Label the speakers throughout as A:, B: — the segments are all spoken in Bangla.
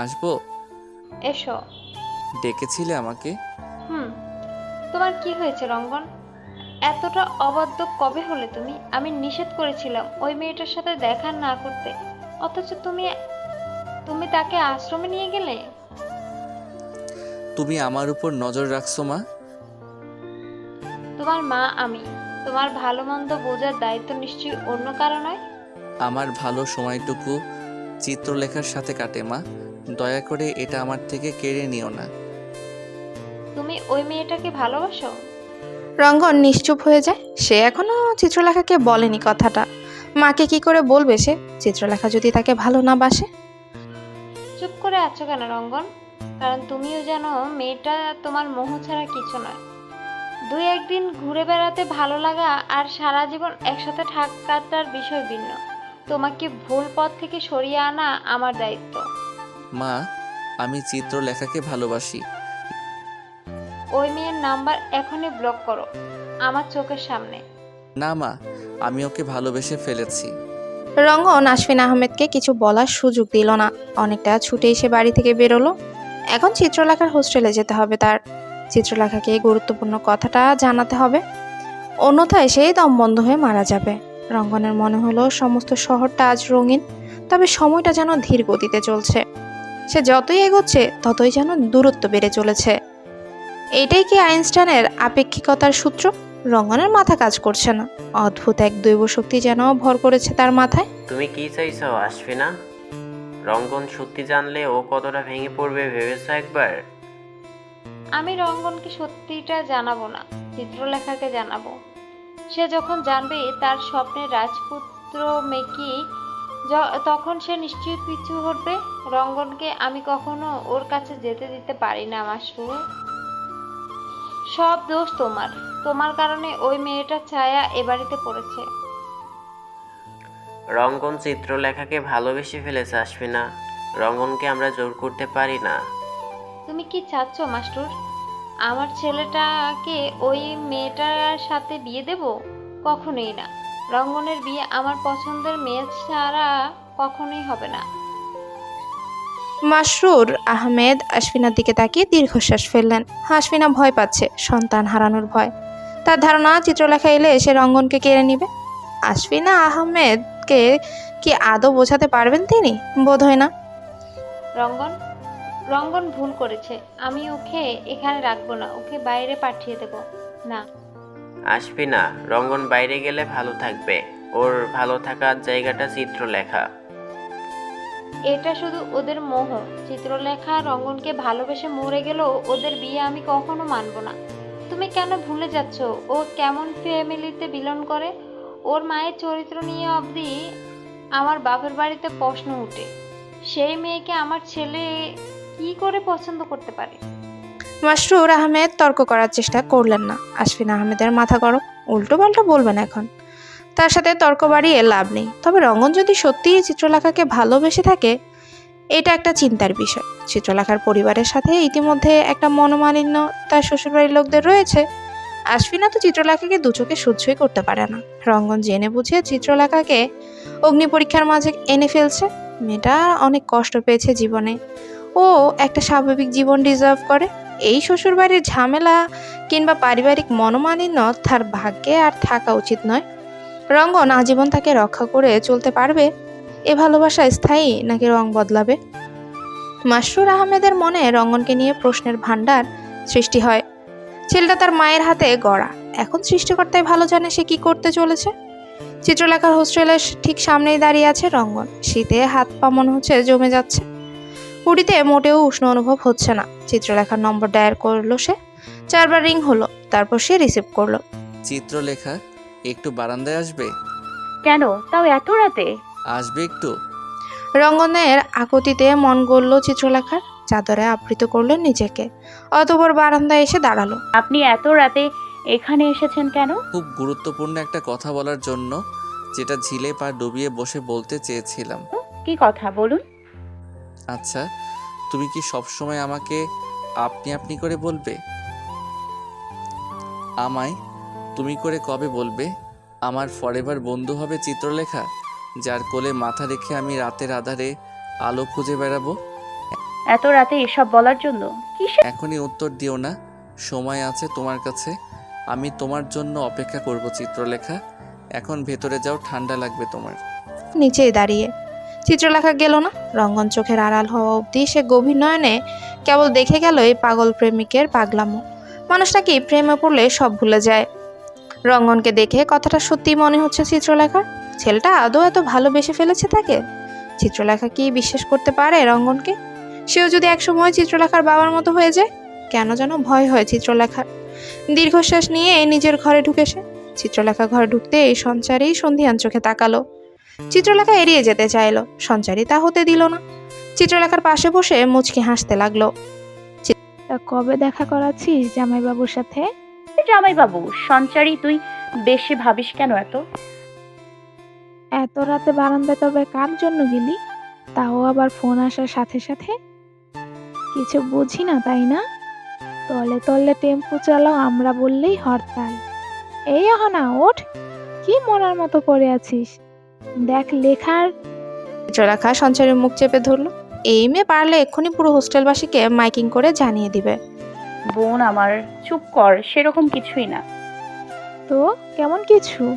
A: আসব?
B: এসো।
A: ডেকেছিলে আমাকে?
B: হুম। তোমার কি হয়েছে রঙ্গন? এতটা অবাধ্য কবে হলে তুমি? আমি নিষেধ করেছিলাম ওই মেয়েটার সাথে দেখা না করতে। অথচ তুমি তুমি তাকে আশ্রমে নিয়ে গেলে?
A: তুমি আমার উপর নজর রাখছো মা?
B: তোমার মা আমি। তোমার ভালো মন্দ বোঝার দায়িত্ব নিশ্চয়ই অন্য কারও নয়?
A: আমার ভালো সময়টুকু চিত্রলেখার সাথে কাটে মা। দয়া করে এটা আমার থেকে কেড়ে নিও না।
B: তুমি ওই মেয়েটাকে ভালোবাসো?
C: রঙ্গন নিশ্চুপ হয়ে যায়। সে এখনও চিত্রলেখাকে বলেনি কথাটা। মাকে কি করে বলবে সে? চিত্রলেখা যদি তাকে ভালো না বাসে?
B: চুপ করে আছো কেন রঙ্গন? কারণ তুমিও জানো মেয়েটা তোমার মোহ ছাড়া কিছু নয়। দুই একদিন ঘুরে বেড়াতে ভালো লাগা আর সারা জীবন একসাথে থাকাটার বিষয় ভিন্ন। তোমাকে ভুল পথ থেকে সরিয়ে আনা আমার দায়িত্ব।
A: মা আমি চিত্রলেখাকে ভালোবাসি।
B: ওই মেয়ের নাম্বার এখনই ব্লক করো আমার চোখের সামনে।
A: না মা আমি ওকে ভালোবেসে ফেলেছি।
C: রঙ্গন আশফিন আহমেদকে কিছু বলার সুযোগ দিল না। অনেকটা ছুটে এসে বাড়ি থেকে বেরোলো। এখন চিত্রলেখার হোস্টেলে যেতে হবে তার। চিত্রলেখাকে গুরুত্বপূর্ণ কথাটা জানাতে হবে। অন্যথায় সেই দম বন্ধ হয়ে মারা যাবে। রঙ্গনের মনে হলো সমস্ত শহরটা আজ রঙিন তবে সময়টা যেন ধীর গতিতে চলছে। সে যতই এগোচ্ছে ততই যেন দূরত্ব বেড়ে চলেছে। এটাই কি আইনস্টাইনের আপেক্ষিকতার সূত্র? রঙ্গনের মাথা কাজ করছে না। অদ্ভুত এক দৈব শক্তি যেন ভর করেছে তার মাথায়।
D: তুমি কি চাইছো আসবে না রঙ্গন সত্যি জানলে ও কতটা ভেঙে পড়বে ভেবেছো একবার?
B: আমি রঙ্গনকে সত্যিটা জানাব না চিত্রলেখাকে জানাব। সে যখন জানবে তার স্বপ্নের রাজপুত্র মেকি তখন সে নিশ্চয়ই পিছু হটবে। রঙ্গনকে আমি কখনো ওর কাছে যেতে দিতে পারি না মাসু সব দোষ তোমার। তোমার কারণে ওই মেয়েটার ছায়া এ বাড়িতে পড়েছে।
D: রঙ্গন চিত্রলেখাকে ভালোবেসে ফেলেছে আসবে না রঙ্গনকে আমরা জোর করতে পারি না।
B: তুমি কি চাচ্ছ মাস্টুর আমার ছেলেটাকে ওই মেয়েটার সাথে বিয়ে দেব? কখনোই না। রঙ্গনের বিয়ে আমার পছন্দের মেয়ে ছাড়া কখনোই হবে না।
C: মাসরুর আহমেদ আশফিনার দিকে তাকিয়ে দীর্ঘশ্বাস ফেললেন। আশফিনা ভয় পাচ্ছে সন্তান হারানোর ভয়। তার ধারণা চিত্রলেখা এলে সে রঙ্গনকে কেড়ে নিবে। আশফিনা আহমেদকে কি আদৌ বোঝাতে পারবেন তিনি? বোধ হয় না।
B: রঙ্গন? রঙ্গন ভুল করেছে। আমি ওকে এখানে রাখব না ওকে বাইরে পাঠিয়ে দেব। না।
D: আসবি না। রঙ্গন বাইরে গেলে ভালো থাকবে। ওর ভালো থাকার জায়গাটা চিত্রলেখা।
B: এটা শুধু ওদের মোহ। চিত্রলেখা রঙ্গনকে ভালোবেসে মরে গেলেও ওদের বিয়ে আমি কখনো মানব না। তুমি কেন ভুলে যাচ্ছ? ও কেমন ফ্যামিলিতে বিলন করে? ওর মায়ের চরিত্র নিয়ে অবধি আমার বাপের বাড়িতে প্রশ্ন উঠে। সেই মেয়েকে আমার ছেলে কি করে পছন্দ করতে পারে?
C: মাসরুর আহমেদ তর্ক করার চেষ্টা করলেন না। আশফিন আহমেদের মাথা গরম উল্টো পাল্টা বলবেন এখন। তার সাথে তর্ক বাড়িয়ে লাভ নেই। তবে রঙ্গন যদি সত্যিই চিত্রলেখাকে ভালোবেসে থাকে, এটা একটা চিন্তার বিষয়। চিত্রলেখার পরিবারের সাথে ইতিমধ্যে একটা মনোমালিন্য তার শ্বশুরবাড়ির লোকদের রয়েছে। আশফিনা তো চিত্রলেখাকে দু চোখে সহ্যই করতে পারে না। রঙ্গন জেনে বুঝে চিত্রলেখাকে অগ্নি পরীক্ষার মাঝে এনে ফেলছে। মেয়েটা অনেক কষ্ট পেয়েছে জীবনে। ও একটা স্বাভাবিক জীবন ডিজার্ভ করে। এই শ্বশুরবাড়ির ঝামেলা কিংবা পারিবারিক মনোমালিন্য তার ভাগ্যে আর থাকা উচিত নয়। রঙ্গন আজীবন তাকে রক্ষা করে চলতে পারবে, এ ভালোবাসা স্থায়ী নাকি রং বদলাবে? মাসরুর আহমেদের মনে রঙ্গনকে নিয়ে প্রশ্নের ভাণ্ডার সৃষ্টি হয়। ছেলেটা তার মায়ের হাতে গড়া। এখন সৃষ্টিকর্তাই ভালো জানে সে কি করতে চলেছে। চিত্রলেখার হোস্টেলের ঠিক সামনেই দাঁড়িয়ে আছে রঙ্গন। শীতে হাত পা মনে হচ্ছে জমে যাচ্ছে। পুরীতে মোটেও উষ্ণ অনুভব হচ্ছে না। চিত্রলেখার নম্বর ডায়াল করল সে। চারবার রিং হলো তারপর সে রিসিভ করল।
A: চিত্রলেখা একটু বারান্দায় আসবে?
E: কেন? তাও এত রাতে?
A: আসবে একটু।
C: রঙ্গনের আকতিতে মন গড়ল চিত্রলেখার। চাদরে আবৃত করল নিজেকে। অতপর বারান্দায় এসে দাঁড়াল।
E: আপনি এত রাতে এখানে এসেছেন কেন?
A: খুব গুরুত্বপূর্ণ একটা কথা বলার জন্য যেটা ঝিলে পা ডুবিয়ে বসে বলতে চেয়েছিলাম।
E: কি কথা? বলুন।
A: আচ্ছা তুমি কি সবসময় আমাকে আপনি আপনি করে বলবে? আমায় তুমি করে কবে বলবে? আমার ফরেভার বন্ধু হবে চিত্রলেখা যার কোলে মাথা রেখে আমি রাতের আধারে আলো খুঁজে বেড়াবো।
E: এত রাতে এসব বলার জন্য
A: এখনই উত্তর দিও না সময় আছে তোমার কাছে। আমি তোমার জন্য অপেক্ষা করব চিত্রলেখা এখন ভেতরে যাও ঠান্ডা লাগবে তোমার।
C: নিচে দাঁড়িয়ে চিত্রলেখা গেল না। রঙ্গন চোখের আড়াল হওয়া অবধি সে গভীর নয়নে কেবল দেখে গেল এই পাগল প্রেমিকের পাগলামো। মানুষটা কি প্রেমে পড়লে সব ভুলে যায়? রঙ্গনকে দেখে কথাটা সত্যি মনে হচ্ছে চিত্রলেখার। ছেলেটা আদৌ এত ভালোবেসে ফেলেছে তাকে? চিত্রলেখা কি বিশ্বাস করতে পারে রঙ্গনকে? সেও যদি একসময় চিত্রলেখার বাবার মতো হয়ে যায়, কেন যেন ভয় হয় চিত্রলেখার। দীর্ঘশ্বাস নিয়ে নিজের ঘরে ঢুকে সে। চিত্রলেখা ঘরে ঢুকতে এই সঞ্চারেই সন্ধিয়ান চোখে তাকালো। চিত্রলেখা এড়িয়ে যেতে চাইলো। সঞ্চারী তা হতে দিল না। চিত্রলেখার পাশে বসে মুচকি হাসতে লাগল।
F: কবে দেখা করাচ্ছিস জামাইবাবুর সাথে?
E: জামাই বাবু সঞ্চারী তুই বেশি ভাবিস কেন এত?
F: এত রাতে বারান্দায় তবে কার জন্য গেলি? তাও আবার ফোন আসার সাথে সাথে? কিছু বুঝি না তাই না? তলে তলে টেম্পু চালাও আমরা বললেই হরতাল। এই অহনা ওঠ। কি মরার মতো পড়ে আছিস? দেখ লেখার
C: চিত্রলেখা সঞ্চারীর মুখ চেপে ধরলো। এই মেয়ে পারলে এক্ষুনি পুরো হোস্টেলবাসীকে মাইকিং করে জানিয়ে দিবে।
E: বোন আমার চুপ কর সেরকম কিছুই না।
F: তো কেমন কিছু?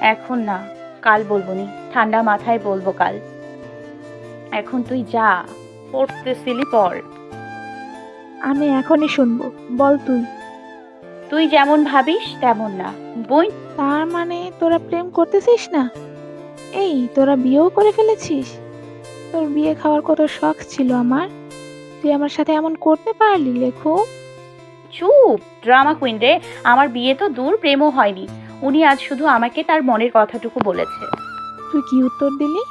E: এখন না কাল বলব নি ঠান্ডা মাথায় বলব কাল। এখন তুই যা পড়তেছিলি পড়।
F: আমি এখনই শুনব বল তুই।
E: তুই যেমন ভাবিস তেমন না। বই?
F: তার মানে তোরা প্রেম করতেছিস না? এই তোরা বিয়েও করে ফেলেছিস? তোর বিয়ে খাওয়ার কত শখ ছিল আমার। তুই আমার সাথে এমন করতে পারলি লেখো।
E: চুপ ড্রামা কুইন রে আমার বিয়ে তো দূর প্রেমও হয়নি। উনি আজ শুধু আমাকে তার মনের কথাটুকু বলেছে।
F: তুই কি উত্তর দিলি?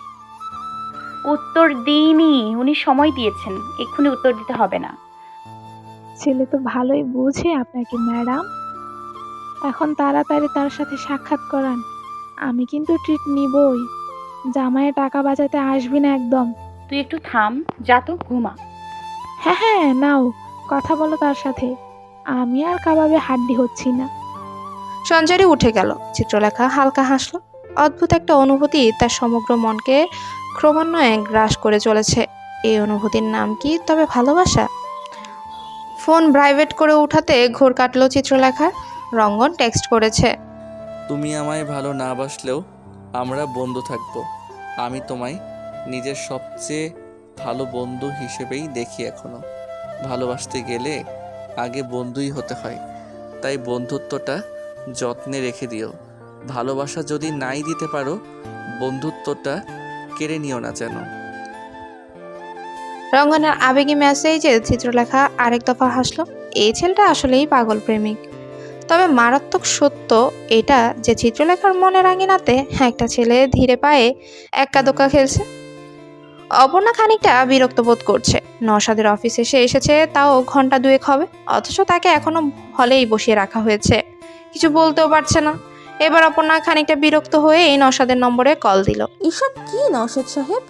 E: উত্তর দিইনি উনি সময় দিয়েছেন এক্ষুনি উত্তর দিতে হবে না।
F: ছেলে তো ভালোই বুঝে আপনাকে ম্যাডাম। এখন তাড়াতাড়ি তার সাথে সাক্ষাৎ করান। আমি কিন্তু ট্রিট নিবই। জামাইয়ে টাকা বাঁচাতে আসবি না একদম।
E: তুই একটু থাম যা তো ঘুমা।
F: হ্যাঁ হ্যাঁ নাও কথা বলো তার সাথে। আমি আর কাবাবে হাড্ডি হচ্ছি না।
C: সঞ্চারী উঠে গেল। চিত্রলেখা হালকা হাসলো। অদ্ভুত একটা অনুভূতি তার সমগ্র মনকে ক্রমান্বয়ে গ্রাস করে চলেছে। এই অনুভূতির নাম কি তবে ভালোবাসা? ফোন প্রাইভেট করে উঠাতে ঘোর কাটলো চিত্রলেখার। রঙ্গন টেক্সট করেছে।
A: তুমি আমায় ভালো না বাসলেও আমরা বন্ধু থাকব। আমি তোমায় নিজের সবচেয়ে ভালো বন্ধু হিসেবেই দেখি এখনও। ভালোবাসতে গেলে আগে বন্ধুই হতে হয়। তাই বন্ধুত্বটা যত্নে রেখে দিও। ভালোবাসা যদি নাই দিতে পারো, বন্ধুত্বটা কেড়ে নিও না যেন।
C: রঙ্গনের আবেগী মেসেজে চিত্রলেখা আরেক দফা হাসলো। এই ছেলেটা আসলেই পাগল প্রেমিক। তবে মারাত্মক সত্য এটা যে চিত্রলেখার মনের আঙিনাতে একটা ছেলে ধীরে পায়ে এক্কা দোক্কা খেলছে। অপর্ণা খানিকটা বিরক্ত বোধ করছে। নসাদের অফিসে সে এসেছে তাও ঘণ্টা দুয়েক হবে। অথচ তাকে এখনও হলেই বসিয়ে রাখা হয়েছে। কিছু বলতেও পারছে না। এবার অপর্ণা খানিকটা বিরক্ত হয়ে এই নসাদের নম্বরে কল দিল।
G: এসব কি নওশাদ সাহেব?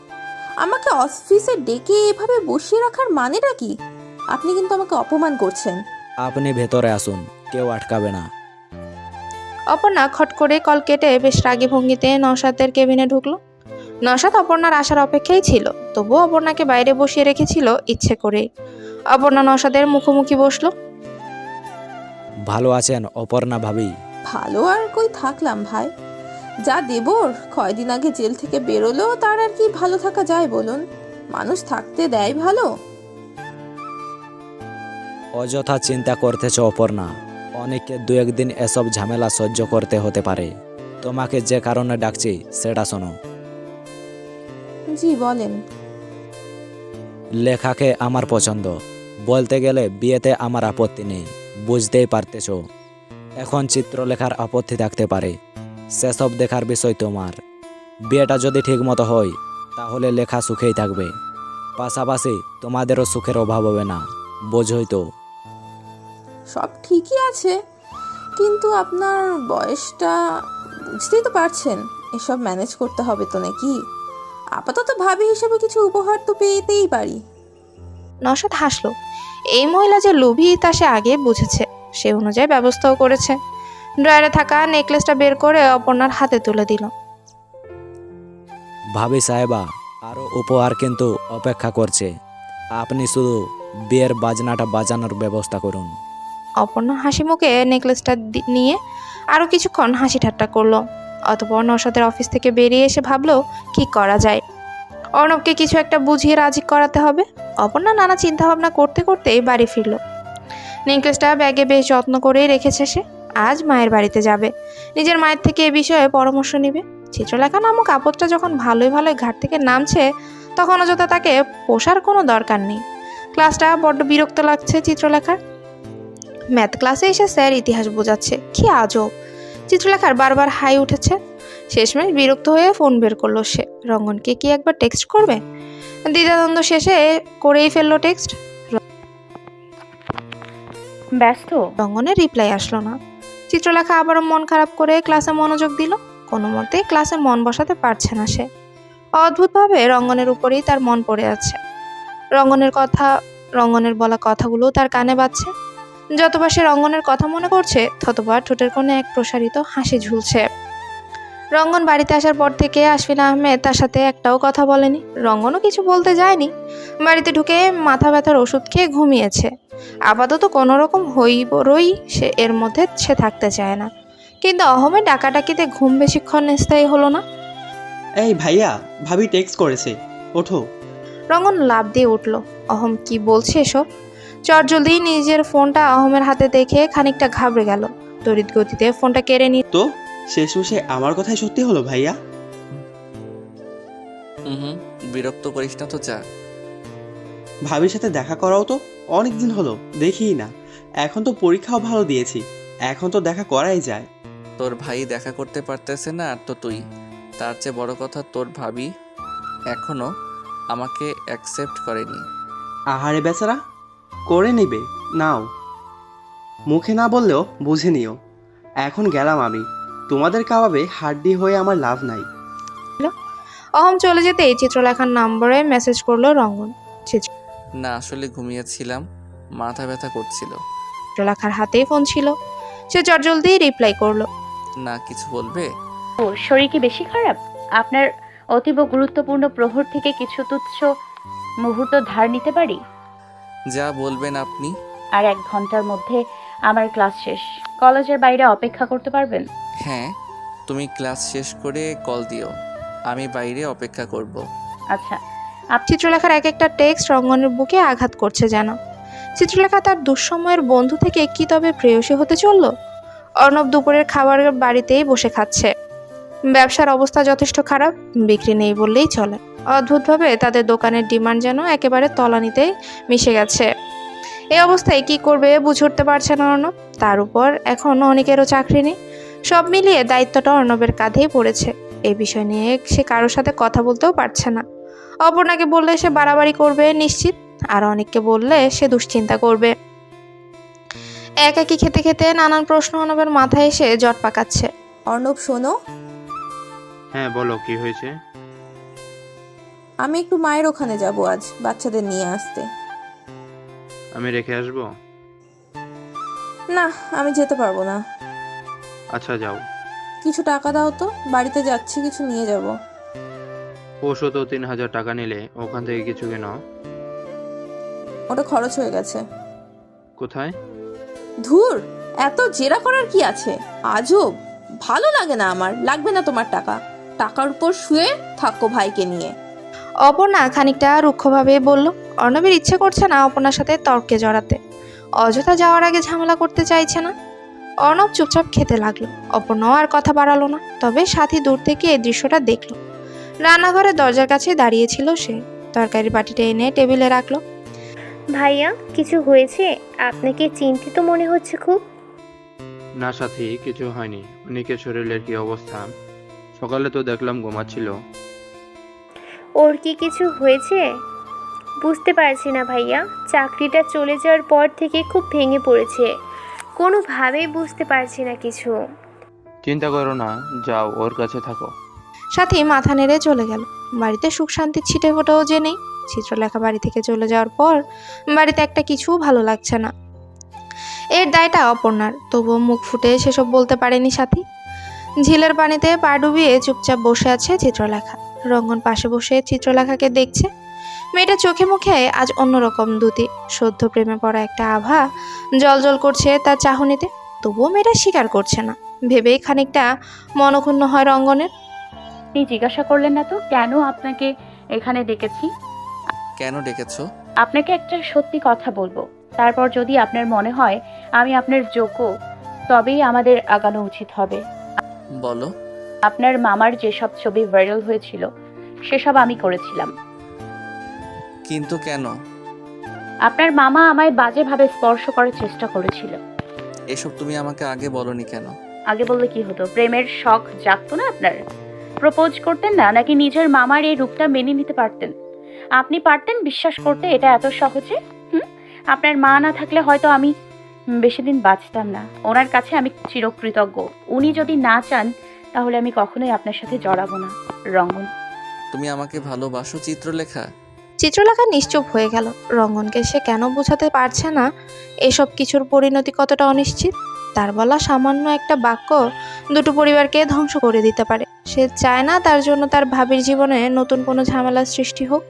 G: আমাকে অফিসে ডেকে এভাবে বসিয়ে রাখার মানেটা কি? আপনি কিন্তু আমাকে অপমান করছেন।
H: আপনি ভেতরে আসুন। কেউ আটকাবে না।
C: অপর্ণা খট করে কল কেটে বেশ রাগী ভঙ্গিতে নওশাদের কেবিনে ঢুকলো। নওশাদ অপর্ণার আসার অপেক্ষাই ছিল তবুও অপর্ণাকে বাইরে বসিয়ে রেখেছিল ইচ্ছে করে অপর্ণা নওশাদের মুখোমুখি বসল।
H: ভালো আছেন অপর্ণা ভাবি?
G: ভালো আর কই থাকলাম ভাই। যা দেবর কয়দিন আগে জেল থেকে বেরোলো তার আর কি ভালো থাকা যায় বলুন? মানুষ থাকতে দেয় ভালো?
H: অযথা চিন্তা করতেছ অপর্ণা। অনেককে দু একদিন এসব ঝামেলা সহ্য করতে হতে পারে। তোমাকে যে কারণে ডাকছি সেটা শোনো।
G: জি বলেন।
H: লেখাকে আমার পছন্দ। বলতে গেলে বিয়েতে আমার আপত্তি নেই বুঝতেই পারতেছ। এখন চিত্রলেখার আপত্তি থাকতে পারে। সেসব দেখার বিষয় তোমার। বিয়েটা যদি ঠিকমতো হয় তাহলে লেখা সুখেই থাকবে। পাশাপাশি তোমাদেরও সুখের অভাব হবে না বোঝই তো।
G: সব ঠিকই আছে। কিন্তু আপনার বয়সটা বুঝতেই তো পারছেন এসব ম্যানেজ করতে হবে তো নাকি? আপাতত ভাবি হিসেবে কিছু উপহার তো পেতেই পারি।
C: নওশাদ হাসলো। এই মহিলা যে লোভী তা সে আগে বুঝেছে। সে অনুযায়ী ব্যবস্থাও করেছে। ড্রয়ারে থাকা নেকলেসটা বের করে অপর্ণার হাতে তুলে দিল।
H: ভাবি সাহেবা আরও উপহার কিন্তু অপেক্ষা করছে। আপনি শুধু বিয়ের বাজনাটা বাজানোর ব্যবস্থা করুন।
C: অপর্ণা হাসি মুখে নেকলেসটা নিয়ে আরও কিছুক্ষণ হাসি ঠাট্টা করল। অতপর নৌসাদের অফিস থেকে বেরিয়ে এসে ভাবলো, কি করা যায়? অর্ণবকে কিছু একটা বুঝিয়ে রাজি করাতে হবে? অপর্ণা নানা চিন্তা ভাবনা করতে করতেই বাড়ি ফিরল। নেকলেসটা ব্যাগে বেশ যত্ন করেই রেখেছে সে। আজ মায়ের বাড়িতে যাবে। নিজের মায়ের থেকে এ বিষয়ে পরামর্শ নেবে। চিত্রলেখা নামক আপদটা যখন ভালোই ভালোই ঘাট থেকে নামছে তখন অযথা তাকে পোষার কোনো দরকার নেই। ক্লাসটা বড্ড বিরক্ত লাগছে চিত্রলেখার। ম্যাথ ক্লাসে এসে স্যার ইতিহাস বোঝাচ্ছে। কি আজব। চিত্রলেখার বারবার হাই উঠেছে। শেষমেশ বিরক্ত হয়ে ফোন বের করল সে। রঙ্গনকে কি একবার টেক্সট করবে? দ্বিধাদ্বন্দ্ব শেষে করেই ফেলল টেক্সট।
E: ব্যস্ত?
C: রঙ্গনের রিপ্লাই আসলো না। চিত্রলেখা আবারও মন খারাপ করে ক্লাসে মনোযোগ দিল। কোনো মতে ক্লাসে মন বসাতে পারছে না সে। অদ্ভুতভাবে রঙ্গনের উপরেই তার মন পড়ে আছে। রঙ্গনের কথা রঙ্গনের বলা কথাগুলো তার কানে বাজছে। যতবার সে রঙ্গনের কথা মনে করছে ততবার ঠোঁটের কোণে এক প্রসারিত হাসি ঝুলছে। রঙ্গন বাড়িতে আসার পর থেকে আশফিন আহমেদ তার সাথে একটাও কথা বলেনি রঙ্গনও কিছু বলতে যায়নি। বাড়িতে ঢুকে মাথা ব্যথার ওষুধ খেয়ে ঘুমিয়েছে। আপাতত কোনো রকম হই বড়ই সে এর মধ্যে সে থাকতে চায় না। কিন্তু অহমের ডাকাডাকিতে ঘুম বেশিক্ষণ স্থায়ী হলো না।
I: এই ভাইয়া ভাবি টেক্সট করেছে। ওঠো।
C: রঙ্গন লাভ দিয়ে উঠল। অহম কি বলছে এসব? চট জলদি নিজের ফোনটা আহমের হাতে দেখে খানিকটা ঘাবড়ে গেল। তড়িৎ গতিতে ফোনটা কেড়ে নিয়ে
I: তো শেষমেশে আমার কথাই সত্যি হলো ভাইয়া?
A: হুম হুম বিরক্ত করিস না তো যা।
I: ভাবির সাথে দেখা করাও তো অনেক দিন হলো দেখিই না। এখন তো পরীক্ষাও ভালো দিয়েছি এখন তো দেখা করাই যায়।
A: তোর ভাই দেখা করতে পারতেছে না আর তো তুই। তার চেয়ে বড় কথা তোর ভাবি এখনও আমাকে অ্যাকসেপ্ট করেনি।
I: আহারে বেচারা করে নিবে নাও। মুখে না বললেও বুঝে নিও। এখন গেলাম আমি। তোমাদের কাবাবে হাড্ডি হয়ে আমার লাভ নাই।
C: অহম চলে যেতেই চিত্রলেখার নম্বরে মেসেজ করল রঙ্গন।
A: না আসলে ঘুমিয়েছিলাম। মাথা ব্যথা করছিল।
C: চিত্রলেখার হাতেই ফোন ছিল। সে চট জলদি রিপ্লাই করল।
A: না কিছু বলবে?
E: ও শরীর কি বেশি খারাপ? আপনার অতীব গুরুত্বপূর্ণ প্রহর থেকে কিছু তুচ্ছ মুহূর্ত ধার নিতে পারি?
A: যা বলবেন আপনি।
E: আর এক ঘণ্টার মধ্যে আমার ক্লাস শেষ। কলেজের বাইরে অপেক্ষা করতে পারবেন?
A: হ্যাঁ তুমি ক্লাস শেষ করে কল দিও। আমি বাইরে অপেক্ষা করব।
E: আচ্ছা।
C: আপনি চিত্রলেখার এক একটা টেক্সট রঙ্গনের বুকে আঘাত করছে যেন। চিত্রলেখা তার দুঃসময়ের বন্ধু থেকে কি তবে প্রেয়সী হতে চলল? অর্ণব দুপুরের খাবার বাড়িতেই বসে খাচ্ছে। ব্যবসার অবস্থা যথেষ্ট খারাপ বিক্রি নেই বললেই চলে। অদ্ভুতভাবে তাদের দোকানের ডিমান্ড যেন একেবারে তলানিতেই মিশে গেছে। এই অবস্থায় কি করবে বুঝে উঠতে পারছে না অর্ণব। তার উপর এখন অনেকেরও চাকরি নেই। সব মিলিয়ে দায়িত্বটা অর্ণবের কাঁধেই পড়েছে। এই বিষয় নিয়ে সে কারোর সাথে কথা বলতেও পারছে না। অপর্ণাকে বললে সে বাড়াবাড়ি করবে নিশ্চিত। আর অনেককে বললে সে দুশ্চিন্তা করবে। এক একাকি খেতে খেতে নানান প্রশ্ন অর্ণবের মাথায় এসে জট পাকাচ্ছে।
G: অর্ণব শোনো।
J: হ্যাঁ বলো কি হয়েছে?
G: আমি একটু মায়ের ওখানে যাব আজ বাচ্চাদের নিয়ে আসতে।
J: আমি রেখে আসব?
G: না আমি যেতে পারব না।
J: আচ্ছা যাও।
G: কিছু টাকা দাও তো বাড়িতে যাচ্ছি কিছু নিয়ে যাব।
J: পরশু তো তিন হাজার টাকা নিলে ওখান থেকে কিছু কেন।
G: ওটা খরচ হয়ে গেছে।
J: কোথায়?
G: ধুর এত জেরা করার কি আছে? আজব ভালো লাগে না আমার লাগবে না তোমার টাকা। টাকার উপর শুয়ে থাকো ভাইকে নিয়ে।
C: অপর্ণা খানিকটা রুক্ষভাবে বলল অর্ণবের ইচ্ছে করছে না অপর্ণার সাথে তর্কে জড়াতে। অযথা যাওয়ার আগে ঝামেলা করতে চাইছে না? অর্ণব চুপচাপ খেতে লাগল। অপর্ণাও আর কথা বাড়ালো না তবে সাথী দূর থেকে এই দৃশ্যটা দেখল। রান্নাঘরের দরজার কাছে দাঁড়িয়েছিল সে। তরকারির বাটিটা এনে টেবিলে রাখল।
K: ভাইয়া কিছু হয়েছে? আপনাকে চিন্তিত মনে হচ্ছে খুব?
J: না সাথী কিছু হয়নি। অনেকের শরীরের কি অবস্থা? সকালে তো দেখলাম ঘুমাচ্ছিল।
K: ওর কি কিছু হয়েছে? বুঝতে পারছি না ভাইয়া। চাকরিটা চলে যাওয়ার পর থেকে খুব ভেঙে পড়েছে। কোনোভাবেই বুঝতে পারছি না কিছু।
J: চিন্তা করো না যাও ওর কাছে থাকো।
C: সাথী মাথা নেড়ে চলে গেল। বাড়িতে সুখ শান্তির ছিটে ফোটাও যে নেই। চিত্রলেখা বাড়ি থেকে চলে যাওয়ার পর বাড়িতে একটা কিছু ভালো লাগছে না। এর দায়টা অপর্ণার তবুও মুখ ফুটে সেসব বলতে পারেনি সাথী। ঝিলের পানিতে পা ডুবিয়ে চুপচাপ বসে আছে চিত্রলেখা। রঙ্গন পাশে বসে চিত্রলেখাকে দেখছে। মেয়েটা চোখে মুখে আজ অন্যরকম দুটি সদ্য প্রেমে পড়া একটা আভা জল করছে তার চাহনিতে। তবুও মেয়েটা স্বীকার করছে না। ভেবেই খানিকটা মনক্ষুণ্ণ হয় রঙ্গনের।
E: আপনি জিজ্ঞাসা করলেন না তো কেন আপনাকে এখানে ডেকেছি?
A: কেন ডেকেছো?
E: আপনাকে একটা সত্যি কথা বলব। তারপর যদি আপনার মনে হয় আমি আপনার যোগ্য তবেই আমাদের আগানো উচিত হবে।
A: বলো।
E: আপনার মামার যেসব ছবি ভাইরাল হয়েছিল সেসব আমি করেছিলাম।
A: কিন্তু কেন?
E: আপনার মামা আমায় বাজেভাবে স্পর্শ করার চেষ্টা করেছিল।
A: এসব তুমি আমাকে আগে বলনি কেন?
E: আগে বললে কি হতো? প্রেমের শখ জাগতো না আপনার? প্রপোজ করতেন না নাকি নিজের মামার এই রূপটা মেনে নিতে পারতেন? আপনি পারতেন বিশ্বাস করতে এটা এত সহজে? হুম? আপনার মা না থাকলে হয়তো আমি বেশি দিন বাঁচতাম না। ওনার কাছে আমি চিরকৃতজ্ঞ। উনি যদি না চান তাহলে আমি কখনোই আপনার সাথে জড়াবো না। রঙ্গন।
A: তুমি আমাকে ভালোবাসো চিত্রলেখা?
C: চিত্রলেখা নিশ্চুপ হয়ে গেল। রঙ্গনকে সে কেন বোঝাতে পারছে না? এসব কিছুর পরিণতি কতটা অনিশ্চিত? তার বলা সামান্য একটা বাক্য দুটো পরিবারকে ধ্বংস করে দিতে পারে। সে চায় না তার জন্য তার ভাবির জীবনে নতুন কোনো ঝামেলার সৃষ্টি হোক।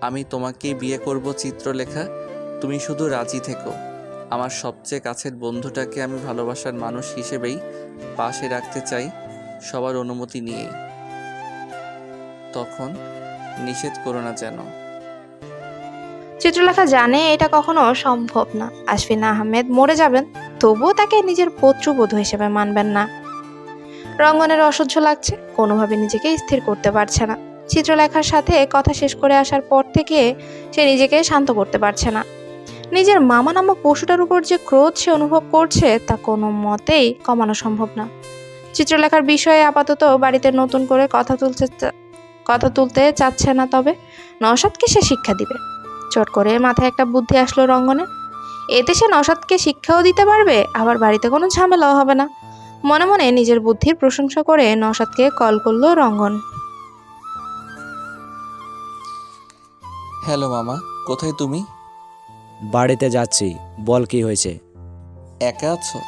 A: আমি তোমাকেই বিয়ে করব চিত্রলেখা। তুমি শুধু রাজি থেকো। আমার সবচেয়ে কাছের বন্ধুটাকে আমি ভালোবাসার মানুষ হিসেবেই পাশে রাখতে চাই। সবার অনুমতি নিয়েই। তখন নিষেধ করো না যেন।
C: চিত্রলেখা জানে এটা কখনো সম্ভব না। আশফিন আহমেদ মরে যাবেন, তবুও তাকে নিজের পত্রবধূ হিসেবে মানবেন না। রঙ্গনের অসহ্য লাগছে, কোনোভাবে নিজেকে স্থির করতে পারছে না। চিত্রলেখার সাথে কথা শেষ করে আসার পর থেকে সে নিজেকে শান্ত করতে পারছে না। নিজের মামা নামক পশুটার উপর যে ক্রোধ সে অনুভব করছে তা কোনো মতেই কমানো সম্ভব না। চিত্রলেখার বিষয়ে আপাতত বাড়িতে নতুন করে কথা তুলতে চা- কথা তুলতে চাচ্ছে না তবে নওশাদকে সে শিক্ষা দিবে। চট করে মাথায় একটা বুদ্ধি আসলো রঙ্গনে। এতে সে নসাদকে শিক্ষাও দিতে পারবে আবার বাড়িতে কোনো ঝামেলাও হবে না। মনে মনে নিজের বুদ্ধির প্রশংসা করে নসাদকে কল করল রঙ্গন।
A: হ্যালো মামা কোথায় তুমি?
H: বাড়িতে যাচ্ছি বল কি হয়েছে?
A: একা আছো?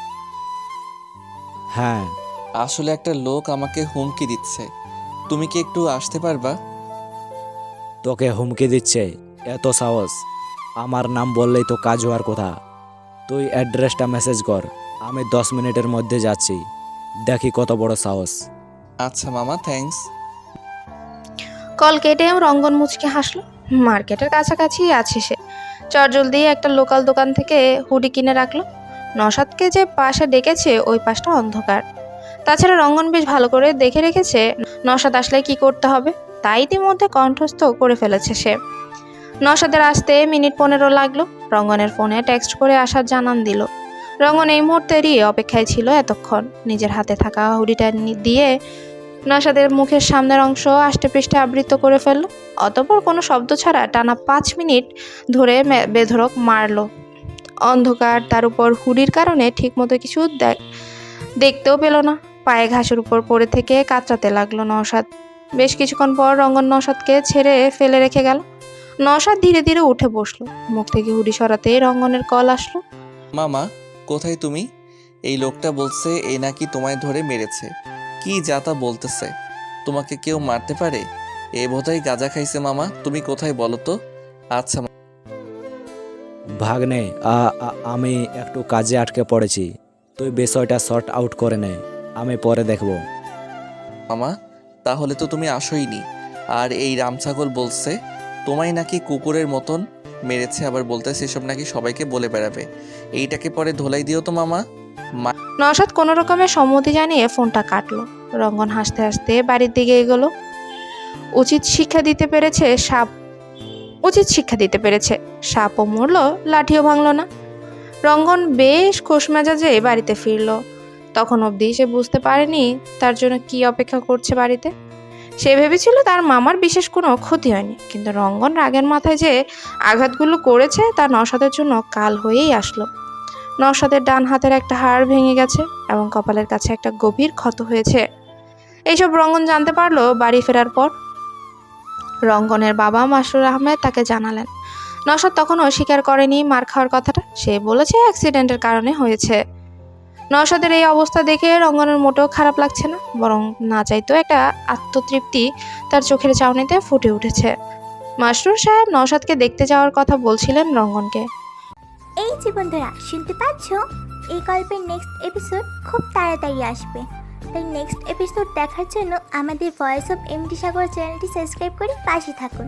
H: হ্যাঁ।
A: আসলে একটা লোক আমাকে হুমকি দিচ্ছে। তুমি কি একটু আসতে পারবা?
H: তোকে হুমকি দিচ্ছে এত সাহস। আমার নাম বললেই তো কাজ হওয়ার কথা। তুই অ্যাড্রেসটা মেসেজ কর আমি দশ মিনিটের মধ্যে যাচ্ছি। দেখি কত বড় সাহস।
A: আচ্ছা মামা থ্যাঙ্কস
C: কল কেটে রঙ্গন মুচকে হাসলো। মার্কেটের কাছাকাছি আছে সে। চটজলদি একটা লোকাল দোকান থেকে হুডি কিনে রাখল। নসাদকে যে পাশে ডেকেছে ওই পাশটা অন্ধকার। তাছাড়া রঙ্গন বেশ ভালো করে দেখে রেখেছে নসাদ আসলে কি করতে হবে। তাই ইতিমধ্যে কণ্ঠস্থ করে ফেলেছে সে। নসাদের আসতে মিনিট পনেরো লাগল। রঙ্গনের ফোনে টেক্সট করে আসার জানান দিল। রঙ্গন এই মুহূর্তেরই অপেক্ষায় ছিল এতক্ষণ। নিজের হাতে থাকা হুডিটা দিয়ে নসাদের মুখের সামনের অংশ আষ্টে পৃষ্ঠে আবৃত করে ফেলল। অতপর কোনো শব্দ ছাড়া টানা পাঁচ মিনিট ধরে মে- মারল। অন্ধকার তার উপর হুডির কারণে ঠিকমতো কিছু দেখ- দেখতেও পেল না। পায়ে ঘাসের উপর পড়ে থেকে কাতরাতে লাগল নসাদ বেশ কিছুক্ষণ পর রঙ্গন নসাদকে ছেড়ে ফেলে রেখে গেল। নসাদ ধীরে ধীরে উঠে বসল। মুখ থেকে হুডি সরাতে রঙ্গনের কল আসলো।
A: মামা কোথায় তুমি? এই লোকটা বলছে এ নাকি তোমায় ধরে মেরেছে। কি যাতা বলতেছে? তোমাকে কেউ মারতে পারে? এ বোধহয় গাঁজা খাইছে মামা। তুমি কোথায় বলো তো? আচ্ছা
H: ভাগ্নে আমি একটু কাজে আটকে পড়েছি। তুই বিষয়টা সর্ট আউট করে নে আমি পরে দেখব।
A: মামা তাহলে তো তুমি আসোইনি। আর এই রামছাগল বলছে তোমায় নাকি কুকুরের মতন মেরেছে আবার বলতে সেসব নাকি সবাইকে বলে বেড়াবে। এইটাকে পরে ধোলাই দিও তো মামা।
C: নসাদ কোনো রকমের সম্মতি জানিয়ে ফোনটা কাটলো। রঙ্গন হাসতে হাসতে বাড়ির দিকে এগোলো। উচিত শিক্ষা দিতে পেরেছে সাপ উচিত শিক্ষা দিতে পেরেছে। সাপও মরলো লাঠিও ভাঙলো না। রঙ্গন বেশ খোশ মেজাজে বাড়িতে ফিরল। তখন অবধি সে বুঝতে পারেনি তার জন্য কি অপেক্ষা করছে বাড়িতে। সে ভেবেছিল তার মামার বিশেষ কোনো ক্ষতি হয়নি, কিন্তু রঙ্গন রাগের মাথায় যে আঘাতগুলো করেছে তা নসাদের জন্য কাল হয়েই আসলো। নওশাদের ডান হাতের একটা হাড় ভেঙে গেছে এবং কপালের কাছে একটা গভীর ক্ষত হয়েছে। এইসব রঙ্গন জানতে পারল বাড়ি ফেরার পর। রঙ্গনের বাবা মাসরুর আহমেদ তাকে জানালেন নওশাদ তখনও স্বীকার করেনি মার খাওয়ার কথাটা। সে বলেছে অ্যাক্সিডেন্টের কারণে হয়েছে। নওশাদের এই অবস্থা দেখে রঙ্গনের মোটেও খারাপ লাগছে না, বরং না চাইতেও একটা আত্মতৃপ্তি তার চোখের চাউনিতে ফুটে উঠেছে। মাসরুর সাহেব নওশাদকে দেখতে যাওয়ার কথা বলছিলেন রঙ্গনকে।
L: এই যে বন্ধুরা, শুনতে পাচ্ছ? এই গল্পের নেক্সট এপিসোড খুব তাড়াতাড়ি আসবে। তাই নেক্সট এপিসোড দেখার জন্য আমাদের ভয়েস অফ এমডি সাগর চ্যানেলটি সাবস্ক্রাইব করে পাশে থাকুন।